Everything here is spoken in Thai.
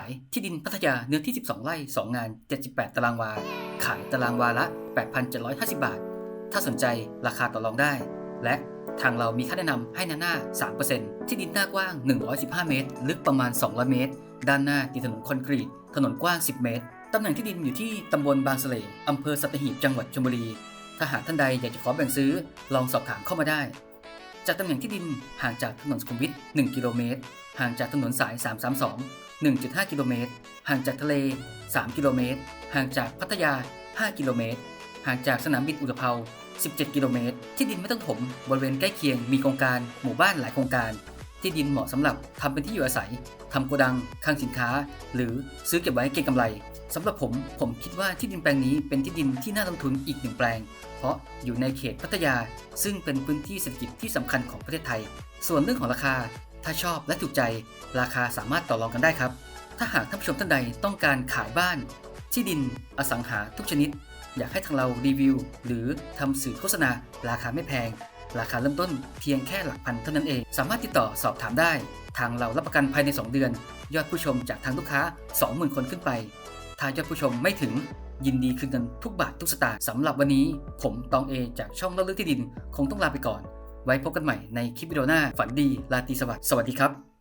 ายที่ดินพัทยาเนื้อที่ 12 ไร่ 2 งาน 78 ตารางวา ขายตารางวาละ 8,750 บาท ถ้าสนใจราคาต่อรองได้ และทางเรามีค่าแนะนำให้นาหน้า 3%ที่ดินหน้ากว้าง 115 เมตร ลึกประมาณ 200 เมตร ด้านหน้าติดถนนคอนกรีต ถนนกว้าง 10 เมตร ตำแหน่งที่ดินอยู่ที่ตำบลบางสะเลอำเภอสัตหีบ จังหวัดชลบุรี ถ้าหากท่านใดอยากจะขอแบ่งซื้อ ลองสอบถามเข้ามาได้ จากตำแหน่งที่ดินห่างจากถนนสุขุมวิท 1 กิโลเมตร ห่างจากถนนสาย 332 1.5 กิโลเมตร ห่างจากทะเล 3 กิโลเมตร ห่างจากพัทยา 5 กิโลเมตร ห่างจากสนามบินอุตภเปา17 กิโลเมตร ที่ดินไม่ต้องถมบริเวณใกล้เคียงมีโครงการหมู่บ้านหลายโครงการ ที่ดินเหมาะสำหรับทำเป็นที่อยู่อาศัยทำโกดังคลังสินค้า หรือซื้อเก็บไว้เก็งกำไร สำหรับผมผมคิดว่าที่ดินแปลงนี้เป็นที่ดินที่น่าลงทุนอีกหนึ่งแปลง เพราะอยู่ในเขตพัทยา ซึ่งเป็นพื้นที่เศรษฐกิจที่สำคัญของประเทศไทย ส่วนเรื่องของราคา ถ้าชอบและถูกใจ ราคาสามารถต่อรองกันได้ครับ ถ้าหากท่านผู้ชมท่านใดต้องการขายบ้าน ที่ดิน อสังหาทุกชนิด อยากให้ทางเรารีวิว หรือทำสื่อโฆษณา ราคาไม่แพง ราคาเริ่มต้นเพียงแค่หลักพันเท่านั้นเอง สามารถติดต่อสอบถามได้ ทางเรารับประกันภายใน 2 เดือน ยอดผู้ชมจากทางลูกค้า 20,000 คนขึ้นไป ถ้ายอดผู้ชมไม่ถึงยินดีคืนเงินทุกบาททุกสตางค์สำหรับวันนี้ ผมตองเอจากช่องเล่าเรื่องที่ดิน คงต้องลาไปก่อน ไว้พบกันใหม่ในคลิปวิดีโอหน้าฝันดีราตรีสวัสดิ์สวัสดีครับ